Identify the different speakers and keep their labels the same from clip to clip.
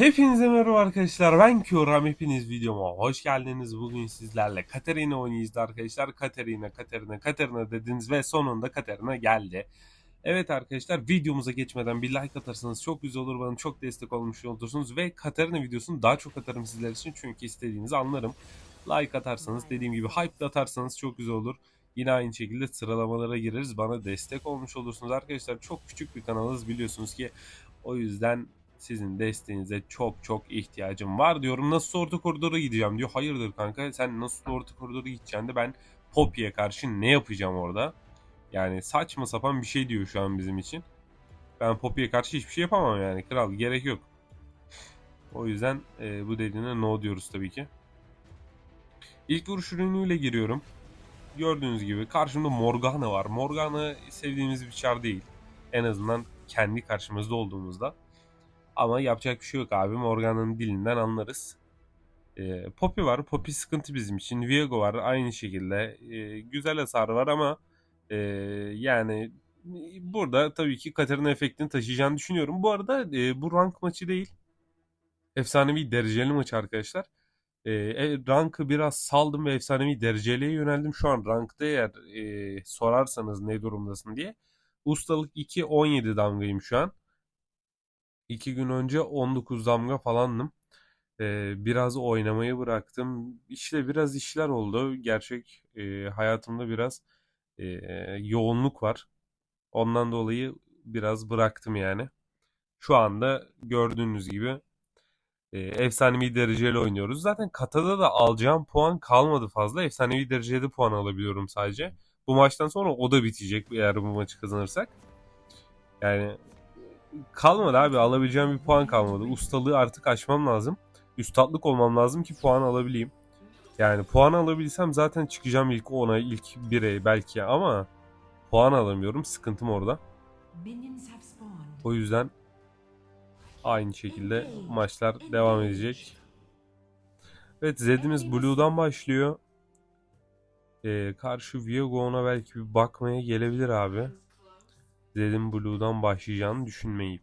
Speaker 1: Hepinize merhaba arkadaşlar. Ben Kyoram. Hepiniz videoma hoş geldiniz. Bugün sizlerle Katerina oynayacağız arkadaşlar. Katerina, Katerina, Katerina dediniz ve sonunda Katerina geldi. Evet arkadaşlar videomuza geçmeden bir like atarsanız çok güzel olur. Bana çok destek olmuş olursunuz. Ve Katerina videosunu daha çok atarım sizler için. Çünkü istediğinizi anlarım. Like atarsanız dediğim gibi hype de atarsanız çok güzel olur. Yine aynı şekilde sıralamalara gireriz. Bana destek olmuş olursunuz arkadaşlar. Çok küçük bir kanalız biliyorsunuz ki. O yüzden sizin desteğinize çok çok ihtiyacım var diyorum. Nasıl orta koridora gideceğim diyor. Hayırdır kanka sen nasıl orta koridora gideceksin de ben Poppy'ye karşı ne yapacağım orada? Yani saçma sapan bir şey diyor şu an bizim için. Ben Poppy'ye karşı hiçbir şey yapamam yani kral gerek yok. O yüzden e, bu dediğine no diyoruz tabii ki. İlk vuruş ürünüyle giriyorum. Gördüğünüz gibi karşımda Morgana var. Morgana sevdiğimiz bir çar değil. En azından kendi karşımızda olduğumuzda. Ama yapacak bir şey yok abi. Morgan'ın dilinden anlarız. Ee, Poppy var. Poppy sıkıntı bizim için. Viego var. Aynı şekilde. Ee, güzel hasar var ama e, yani burada tabii ki Katarina efektini taşıyacağını düşünüyorum. Bu arada e, bu rank maçı değil. Efsanevi dereceli maç arkadaşlar. E, e, rankı biraz saldım ve efsanevi dereceliye yöneldim. Şu an rankta eğer e, sorarsanız ne durumdasın diye. Ustalık 2 17 damgayım şu an. 2 gün önce 19 damga falandım. Ee, biraz oynamayı bıraktım. İşte biraz işler oldu. Gerçek e, hayatımda biraz e, yoğunluk var. Ondan dolayı biraz bıraktım yani. Şu anda gördüğünüz gibi e, efsanevi dereceli oynuyoruz. Zaten katada da alacağım puan kalmadı fazla. Efsanevi derecede puan alabiliyorum sadece. Bu maçtan sonra o da bitecek eğer bu maçı kazanırsak. Yani kalmadı abi alabileceğim bir puan kalmadı. Ustalığı artık aşmam lazım. Üstatlık olmam lazım ki puan alabileyim. Yani puan alabilsem zaten çıkacağım ilk 10'a, ilk 1'e belki ama puan alamıyorum. Sıkıntım orada. O yüzden aynı şekilde maçlar devam edecek. Evet Zed'imiz Blue'dan başlıyor. Ee, karşı Viego ona belki bir bakmaya gelebilir abi. Zed'in Blue'dan başlayacağını düşünmeyip.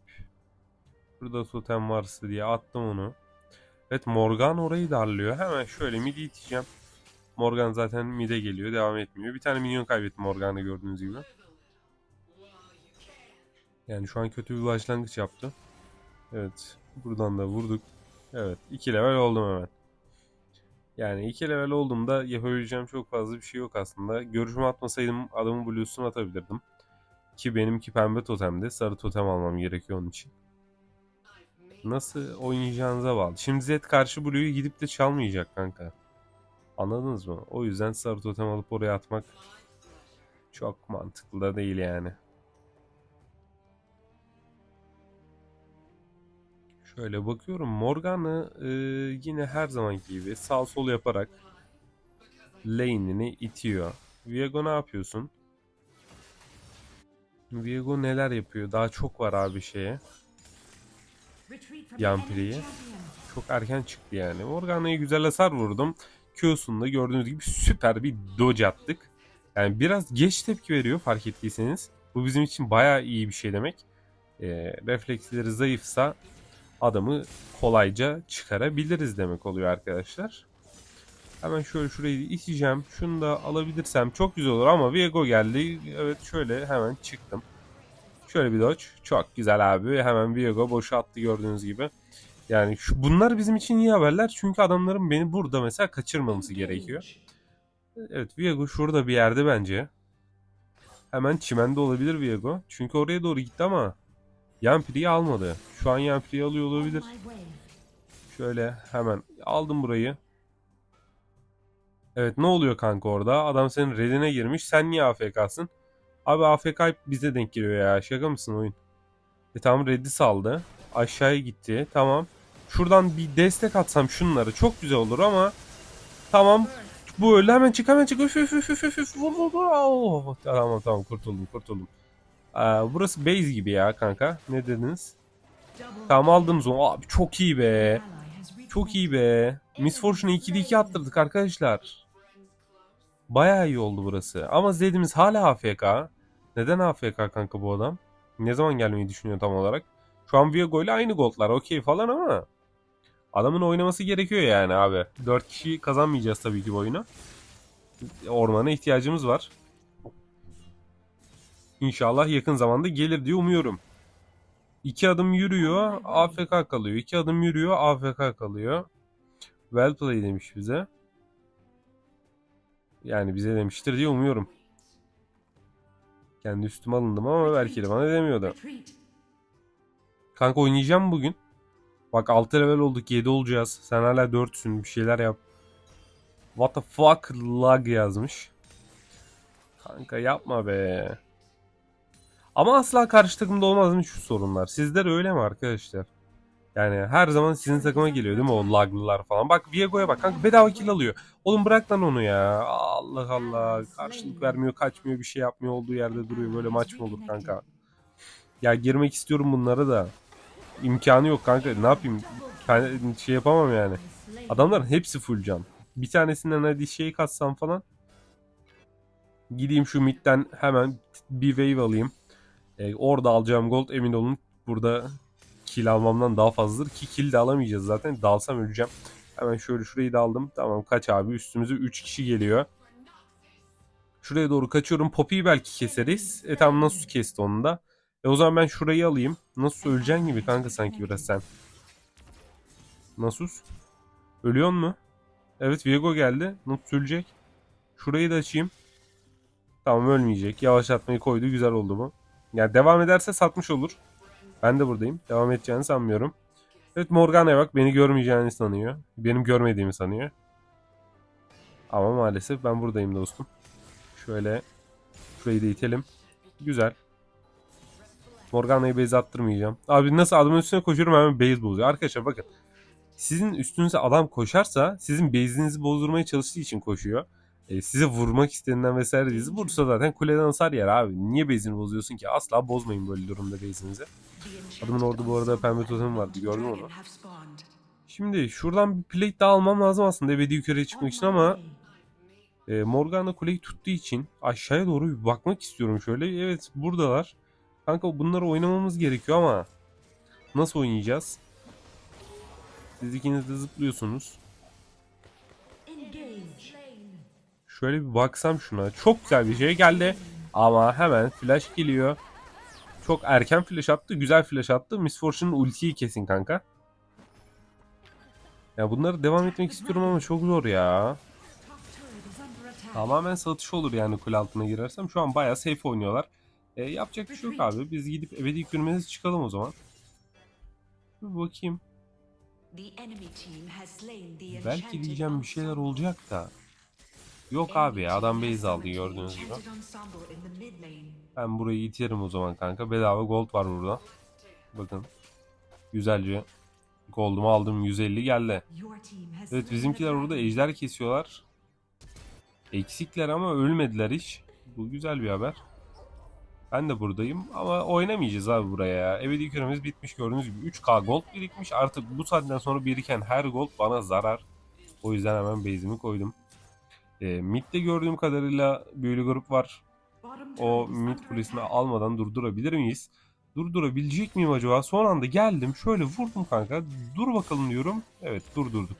Speaker 1: Burada totem varsa diye attım onu. Evet Morgan orayı darlıyor. Hemen şöyle midi iteceğim. Morgan zaten mide geliyor. Devam etmiyor. Bir tane minyon kaybetti Morgan'ı gördüğünüz gibi. Yani şu an kötü bir başlangıç yaptı. Evet. Buradan da vurduk. Evet. 2 level oldum hemen. Yani 2 level olduğumda yapabileceğim çok fazla bir şey yok aslında. Görüşümü atmasaydım adamın blue'sunu atabilirdim. Ki benimki pembe totemde. Sarı totem almam gerekiyor onun için. Nasıl oynayacağınıza bağlı. Şimdi Zed karşı Blue'yu gidip de çalmayacak kanka. Anladınız mı? O yüzden sarı totem alıp oraya atmak çok mantıklı da değil yani. Şöyle bakıyorum. Morgan'ı e, yine her zamanki gibi sağ sol yaparak lane'ini itiyor. Viego ne yapıyorsun? Viego neler yapıyor? Daha çok var abi şeye. Yampiri'ye. Çok erken çıktı yani. Morgana'ya güzel hasar vurdum. Q'sunda gördüğünüz gibi süper bir dodge attık. Yani biraz geç tepki veriyor fark ettiyseniz. Bu bizim için baya iyi bir şey demek. E, refleksleri zayıfsa adamı kolayca çıkarabiliriz demek oluyor arkadaşlar. Hemen şöyle şurayı iteceğim. Şunu da alabilirsem çok güzel olur ama Viego geldi. Evet şöyle hemen çıktım. Şöyle bir dodge. Çok güzel abi. Hemen Viego boşa attı gördüğünüz gibi. Yani şu, bunlar bizim için iyi haberler. Çünkü adamların beni burada mesela kaçırmaması gerekiyor. Evet Viego şurada bir yerde bence. Hemen çimende olabilir Viego. Çünkü oraya doğru gitti ama Yampiri'yi almadı. Şu an Yampiri'yi alıyor olabilir. Şöyle hemen aldım burayı. Evet ne oluyor kanka orada? Adam senin redine girmiş. Sen niye AFK'sın? Abi AFK bize denk geliyor ya. Şaka mısın oyun? E tamam red'i saldı. Aşağıya gitti. Tamam. Şuradan bir destek atsam şunları çok güzel olur ama tamam. Bu öyle hemen çık hemen çık. Üf üf üf üf üf. Vur vur vur. Oh, tamam tamam kurtuldum kurtuldum. Aa, burası base gibi ya kanka. Ne dediniz? Tamam aldığımız o. Abi çok iyi be. Çok iyi be. Miss Fortune'ı 2'de 2 attırdık arkadaşlar. Bayağı iyi oldu burası. Ama Zed'imiz hala AFK. Neden AFK kanka bu adam? Ne zaman gelmeyi düşünüyor tam olarak? Şu an Viego ile aynı goldlar okey falan ama Adamın oynaması gerekiyor yani abi. 4 kişi kazanmayacağız tabii ki bu oyunu. Ormana ihtiyacımız var. İnşallah yakın zamanda gelir diye umuyorum. İki adım yürüyor, AFK kalıyor. İki adım yürüyor, AFK kalıyor. Well play demiş bize. Yani bize demiştir diye umuyorum. Kendi üstüme alındım ama belki de bana demiyordu. Kanka oynayacağım bugün. Bak 6 level olduk 7 olacağız. Sen hala 4'sün bir şeyler yap. What the fuck lag yazmış. Kanka yapma be. Ama asla karşı takımda olmaz mı şu sorunlar? Sizler öyle mi arkadaşlar? Yani her zaman sizin takıma geliyor değil mi o laglılar falan. Bak Viego'ya bak kanka bedava kill alıyor. Oğlum bırak lan onu ya. Allah Allah. Karşılık vermiyor, kaçmıyor, bir şey yapmıyor. Olduğu yerde duruyor. Böyle maç mı olur kanka? Ya girmek istiyorum bunlara da. İmkanı yok kanka. Ne yapayım? Ben şey yapamam yani. Adamların hepsi full can. Bir tanesinden hadi şey katsam falan. Gideyim şu midden hemen bir wave alayım. Ee, orada alacağım gold emin olun burada kill almamdan daha fazladır. Ki kill de alamayacağız zaten. Dalsam öleceğim. Hemen şöyle şurayı da aldım. Tamam kaç abi üstümüze 3 kişi geliyor. Şuraya doğru kaçıyorum. Poppy'yi belki keseriz. E tamam nasıl kesti onu da. E o zaman ben şurayı alayım. Nasıl öleceksin gibi kanka sanki biraz sen. Nasus. Ölüyor mu? Evet Viego geldi. Nasus ölecek. Şurayı da açayım. Tamam ölmeyecek. Yavaşlatmayı koydu. Güzel oldu bu. Yani devam ederse satmış olur. Ben de buradayım. Devam edeceğini sanmıyorum. Evet Morgana'ya bak. Beni görmeyeceğini sanıyor. Benim görmediğimi sanıyor. Ama maalesef ben buradayım dostum. Şöyle şurayı da itelim. Güzel. Morgana'yı base attırmayacağım. Abi nasıl adamın üstüne koşuyorum hemen base bozuyor. Arkadaşlar bakın. Sizin üstünüze adam koşarsa sizin base'inizi bozdurmaya çalıştığı için koşuyor. E, size vurmak istediğinden vesaire dizi vursa zaten kuleden hasar yer abi. Niye base'ini bozuyorsun ki? Asla bozmayın böyle durumda base'inizi. Adamın orada bu arada pembe totem vardı gördün onu. Şimdi şuradan bir plate daha almam lazım aslında ebedi yukarıya çıkmak için ama e, Morgana kuleyi tuttuğu için aşağıya doğru bir bakmak istiyorum şöyle. Evet buradalar. Kanka bunları oynamamız gerekiyor ama nasıl oynayacağız? Siz ikiniz de zıplıyorsunuz. Şöyle bir baksam şuna. Çok güzel bir şey geldi. Ama hemen flash geliyor. Çok erken flash attı. Güzel flash attı. Miss Fortune'un ultiyi kesin kanka. Ya bunları devam etmek istiyorum ama çok zor ya. Tamamen satış olur yani kule altına girersem. Şu an bayağı safe oynuyorlar. E, yapacak bir şey yok abi. Biz gidip ebedi yüklemenizi çıkalım o zaman. Bir bakayım. Belki diyeceğim bir şeyler olacak da. Yok abi ya adam base aldı gördüğünüz gibi. Ben burayı iterim o zaman kanka. Bedava gold var burada. Bakın. Güzelce. Gold'umu aldım 150 geldi. Evet bizimkiler burada ejder kesiyorlar. Eksikler ama ölmediler hiç. Bu güzel bir haber. Ben de buradayım ama oynamayacağız abi buraya ya. Ebedi küremiz bitmiş gördüğünüz gibi 3k gold birikmiş. Artık bu saatten sonra biriken her gold bana zarar. O yüzden hemen base'imi koydum. E, mid'de gördüğüm kadarıyla büyülü grup var. O mid kulesini almadan durdurabilir miyiz? Durdurabilecek miyim acaba? Son anda geldim şöyle vurdum kanka. Dur bakalım diyorum. Evet durdurduk.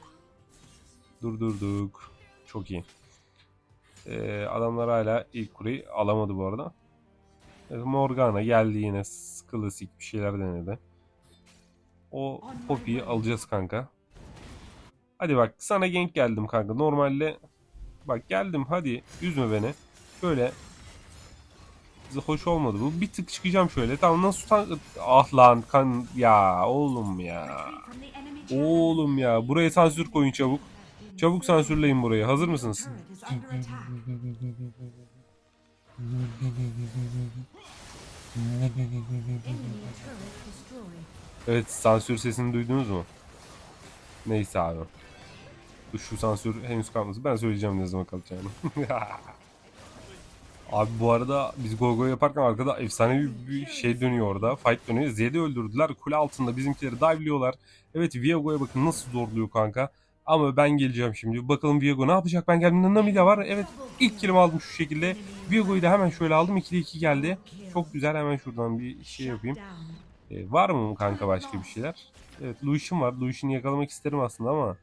Speaker 1: Durdurduk. Çok iyi. Ee, adamlar hala ilk kuleyi alamadı bu arada. Evet, Morgana geldi yine klasik bir şeyler denedi. O Poppy'yi alacağız kanka. Hadi bak sana gank geldim kanka. Normalde bak geldim hadi üzme beni. Böyle hoş olmadı bu. Bir tık çıkacağım şöyle. Tamam nasıl tutan... Ah lan kan ya oğlum ya. Oğlum ya. Buraya sansür koyun çabuk. Çabuk sansürleyin burayı. Hazır mısınız? Evet sansür sesini duydunuz mu? Neyse abi. Şu sansür henüz kalmasın. Ben söyleyeceğim ne zaman kalacağını. Abi bu arada biz Gogo yaparken arkada efsane bir, şey dönüyor orada. Fight dönüyor. Zed'i öldürdüler. Kule altında bizimkileri dive'liyorlar. Evet Viego'ya bakın nasıl zorluyor kanka. Ama ben geleceğim şimdi. Bakalım Viego ne yapacak? Ben geldiğimde Nami de var. Evet ilk kilimi aldım şu şekilde. Viego'yu da hemen şöyle aldım. 2'de 2 geldi. Çok güzel hemen şuradan bir şey yapayım. E, var mı kanka başka bir şeyler? Evet Lucian var. Lucian'ı yakalamak isterim aslında ama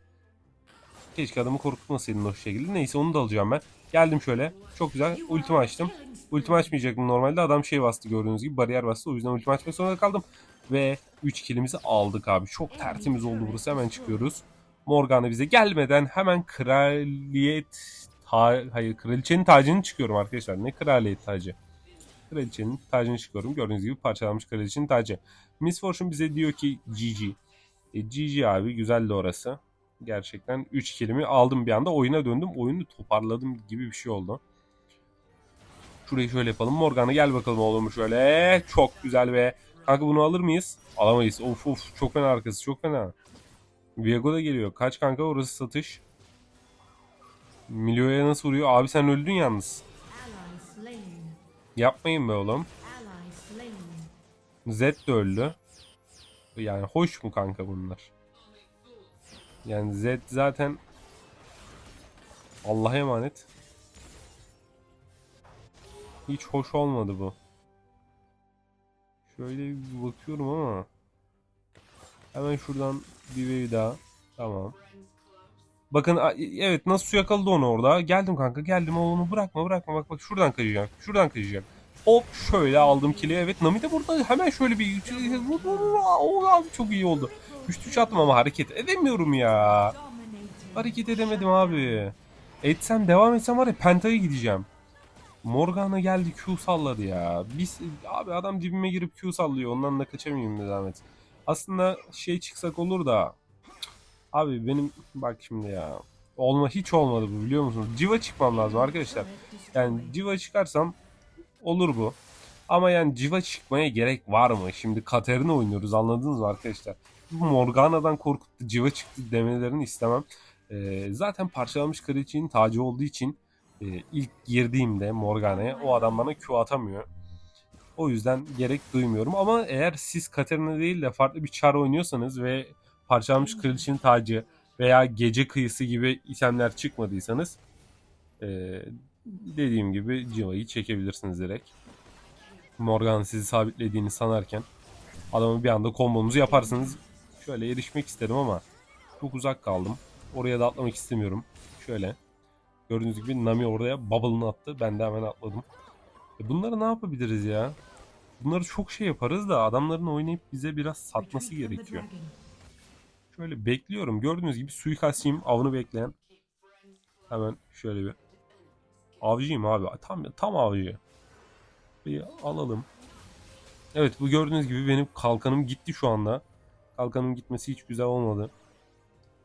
Speaker 1: keşke adamı korkutmasaydın o şekilde. Neyse onu da alacağım ben. Geldim şöyle. Çok güzel. Ultimi açtım. Ultimi açmayacaktım normalde. Adam şey bastı gördüğünüz gibi. Bariyer bastı. O yüzden ultimi açmak zorunda kaldım. Ve 3 kilimizi aldık abi. Çok tertemiz oldu burası. Hemen çıkıyoruz. Morgana bize gelmeden hemen kraliyet ta hayır kraliçenin tacını çıkıyorum arkadaşlar. Ne kraliyet tacı? Kraliçenin tacını çıkıyorum. Gördüğünüz gibi parçalanmış kraliçenin tacı. Miss Fortune bize diyor ki GG. E, GG abi güzeldi orası. Gerçekten 3 kilimi aldım bir anda oyuna döndüm. Oyunu toparladım gibi bir şey oldu. Şurayı şöyle yapalım. Morgana gel bakalım oğlum şöyle. Çok güzel ve kanka bunu alır mıyız? Alamayız. Of of çok fena arkası çok fena. Viego da geliyor. Kaç kanka orası satış. Milyo'ya nasıl vuruyor? Abi sen öldün yalnız. Yapmayın be oğlum. Zed de öldü. Yani hoş mu kanka bunlar? Yani Zed zaten Allah'a emanet. Hiç hoş olmadı bu. Şöyle bakıyorum ama hemen şuradan bir wave daha. Tamam. Bakın evet nasıl yakaladı onu orada. Geldim kanka geldim oğlunu bırakma bırakma bak bak şuradan kaçacak. Şuradan kaçacak. Hop şöyle aldım kili. Evet Nami de burada hemen şöyle bir o abi çok iyi oldu. Üç üç attım ama hareket edemiyorum ya. Hareket edemedim abi. Etsem devam etsem var ya Penta'ya gideceğim. Morgana geldi Q salladı ya. Biz abi adam dibime girip Q sallıyor. Ondan da kaçamayayım bir zahmet. Aslında şey çıksak olur da. Abi benim bak şimdi ya. Olma hiç olmadı bu biliyor musunuz? Civa çıkmam lazım arkadaşlar. Yani Civa çıkarsam olur bu. Ama yani Civa çıkmaya gerek var mı? Şimdi Katerina oynuyoruz anladınız mı arkadaşlar? Bu Morgana'dan korkuttu Civa çıktı demelerini istemem. Ee, zaten parçalanmış kraliçenin tacı olduğu için e, ilk girdiğimde Morgana'ya o adam bana Q atamıyor. O yüzden gerek duymuyorum ama eğer siz Katerina değil de farklı bir çar oynuyorsanız ve parçalanmış kraliçenin tacı veya gece kıyısı gibi itemler çıkmadıysanız e, dediğim gibi Civa'yı çekebilirsiniz direkt. Morgan sizi sabitlediğini sanarken adamı bir anda kombonuzu yaparsınız. Şöyle erişmek istedim ama çok uzak kaldım. Oraya da atlamak istemiyorum. Şöyle. Gördüğünüz gibi Nami oraya bubble'ını attı. Ben de hemen atladım. E bunları ne yapabiliriz ya? Bunları çok şey yaparız da adamların oynayıp bize biraz satması gerekiyor. Şöyle bekliyorum. Gördüğünüz gibi suikastçıyım. Avını bekleyen. Hemen şöyle bir. Avcıyım abi. Tam tam avcı. Bir alalım. Evet bu gördüğünüz gibi benim kalkanım gitti şu anda. Kalkanım gitmesi hiç güzel olmadı.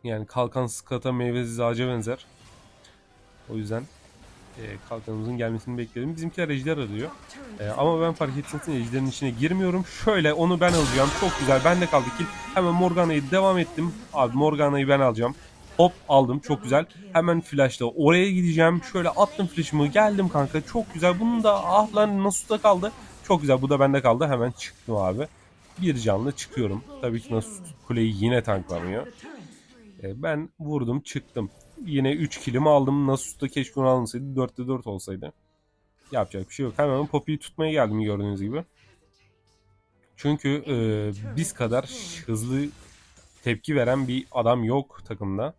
Speaker 1: Yani kalkan skata meyvesiz ağaca benzer. O yüzden e, kalkanımızın gelmesini bekledim. Bizimkiler ejder arıyor. E, ama ben fark ettiğiniz ejderin içine girmiyorum. Şöyle onu ben alacağım. Çok güzel. Bende kaldı kill. Hemen Morgana'yı devam ettim. Abi Morgana'yı ben alacağım. Hop aldım. Çok güzel. Hemen flashla oraya gideceğim. Şöyle attım flash'ımı. Geldim kanka. Çok güzel. Bunun da ah lan Nasus'ta kaldı. Çok güzel. Bu da bende kaldı. Hemen çıktım abi. Bir canlı çıkıyorum. Tabii ki Nasus kuleyi yine tanklamıyor. E, ben vurdum çıktım. Yine 3 kilimi aldım. Nasus'ta keşke onu almasaydı. 4'te 4 olsaydı. Yapacak bir şey yok. Hemen Poppy'yi tutmaya geldim gördüğünüz gibi. Çünkü e, biz kadar hızlı tepki veren bir adam yok takımda.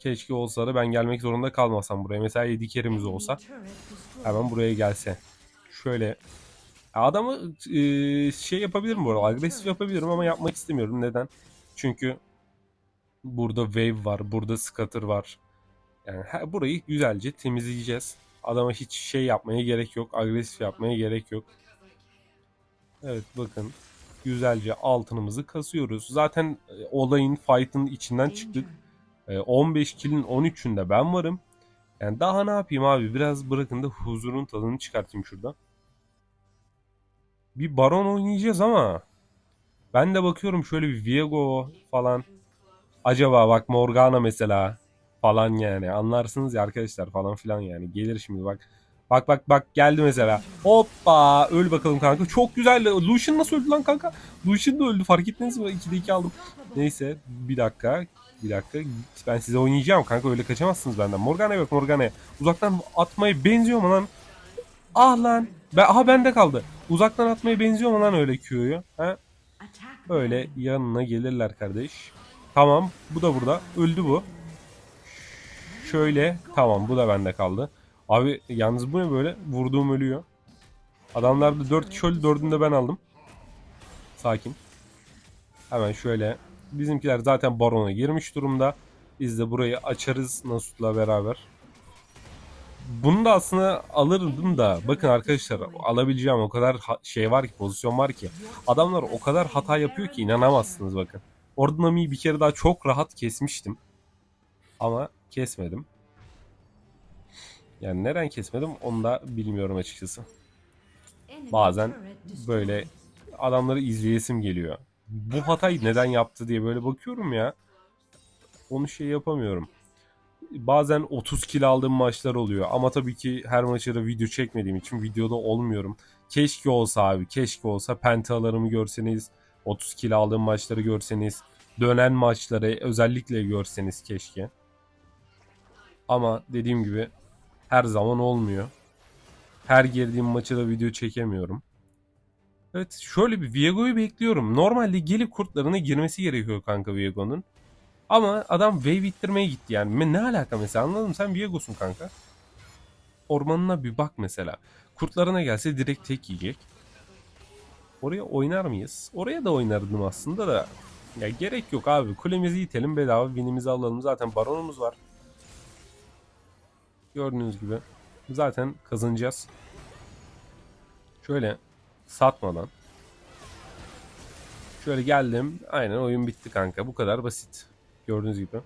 Speaker 1: Keşke olsa da ben gelmek zorunda kalmasam buraya. Mesela 7 kerimiz olsa hemen buraya gelse. Şöyle adamı e, şey yapabilirim bu arada. Agresif yapabilirim ama yapmak istemiyorum. Neden? Çünkü burada wave var. Burada scatter var. Yani her- burayı güzelce temizleyeceğiz. Adama hiç şey yapmaya gerek yok. Agresif yapmaya gerek yok. Evet bakın. Güzelce altınımızı kasıyoruz. Zaten e, olayın fight'ın içinden çıktık.
Speaker 2: Danger.
Speaker 1: E, 15 kill'in 13'ünde ben varım. Yani daha ne yapayım abi? Biraz bırakın da huzurun tadını çıkartayım şurada. Bir baron oynayacağız ama ben de bakıyorum şöyle bir Viego falan. Acaba bak Morgana mesela falan yani anlarsınız ya arkadaşlar falan filan yani gelir şimdi bak. Bak bak bak geldi mesela. Hoppa öl bakalım kanka. Çok güzel. Lucian nasıl öldü lan kanka? Lucian da öldü fark ettiniz mi? 2'de 2 aldım. Neyse bir dakika. Bir dakika. Ben size oynayacağım kanka öyle kaçamazsınız benden. Morgana yok Morgana. Uzaktan atmayı benziyor mu lan? Ah lan. Ben, aha bende kaldı. Uzaktan atmaya benziyor mu lan öyle Q'yu? Ha? Öyle yanına gelirler kardeş. Tamam bu da burada. Öldü bu. Şöyle tamam bu da bende kaldı. Abi yalnız bu ne böyle? Vurduğum ölüyor. Adamlarda 4 kişi öldü 4'ünü de ben aldım. Sakin. Hemen şöyle. Bizimkiler zaten barona girmiş durumda. Biz de burayı açarız Nasut'la beraber. Bunu da aslında alırdım da bakın arkadaşlar alabileceğim o kadar şey var ki pozisyon var ki adamlar o kadar hata yapıyor ki inanamazsınız bakın. Orada Nami'yi bir kere daha çok rahat kesmiştim. Ama kesmedim. Yani neden kesmedim onu da bilmiyorum açıkçası. Bazen böyle adamları izleyesim geliyor. Bu hatayı neden yaptı diye böyle bakıyorum ya. Onu şey yapamıyorum. Bazen 30 kill aldığım maçlar oluyor. Ama tabii ki her maçı da video çekmediğim için videoda olmuyorum. Keşke olsa abi. Keşke olsa pentalarımı görseniz. 30 kill aldığım maçları görseniz. Dönen maçları özellikle görseniz keşke. Ama dediğim gibi her zaman olmuyor. Her girdiğim maçı da video çekemiyorum. Evet şöyle bir Viego'yu bekliyorum. Normalde gelip kurtlarına girmesi gerekiyor kanka Viego'nun. Ama adam wave ittirmeye gitti yani. Ne alaka mesela anladın mı? Sen Viego'sun kanka. Ormanına bir bak mesela. Kurtlarına gelse direkt tek yiyecek. Oraya oynar mıyız? Oraya da oynardım aslında da. Ya gerek yok abi. Kulemizi itelim bedava winimizi alalım. Zaten baronumuz var. Gördüğünüz gibi. Zaten kazanacağız. Şöyle satmadan. Şöyle geldim. Aynen oyun bitti kanka. Bu kadar basit. Gördüğünüz gibi.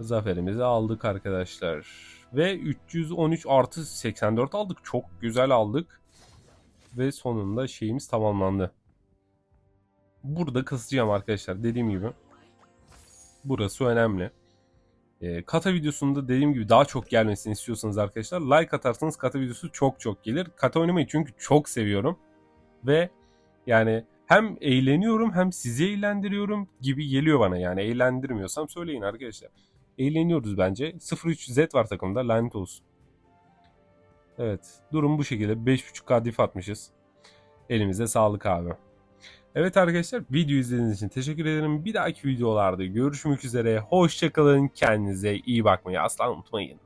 Speaker 1: Zaferimizi aldık arkadaşlar. Ve 313 artı 84 aldık. Çok güzel aldık. Ve sonunda şeyimiz tamamlandı. Burada kısacağım arkadaşlar. Dediğim gibi. Burası önemli. E, kata videosunda dediğim gibi daha çok gelmesini istiyorsanız arkadaşlar like atarsanız kata videosu çok çok gelir. Kata oynamayı çünkü çok seviyorum. Ve yani hem eğleniyorum hem sizi eğlendiriyorum gibi geliyor bana yani. Eğlendirmiyorsam söyleyin arkadaşlar. Eğleniyoruz bence. 03 Z var takımda lanet olsun. Evet durum bu şekilde. 5.5k diff atmışız. Elimize sağlık abi. Evet arkadaşlar video izlediğiniz için teşekkür ederim. Bir dahaki videolarda görüşmek üzere. Hoşçakalın. Kendinize iyi bakmayı asla unutmayın.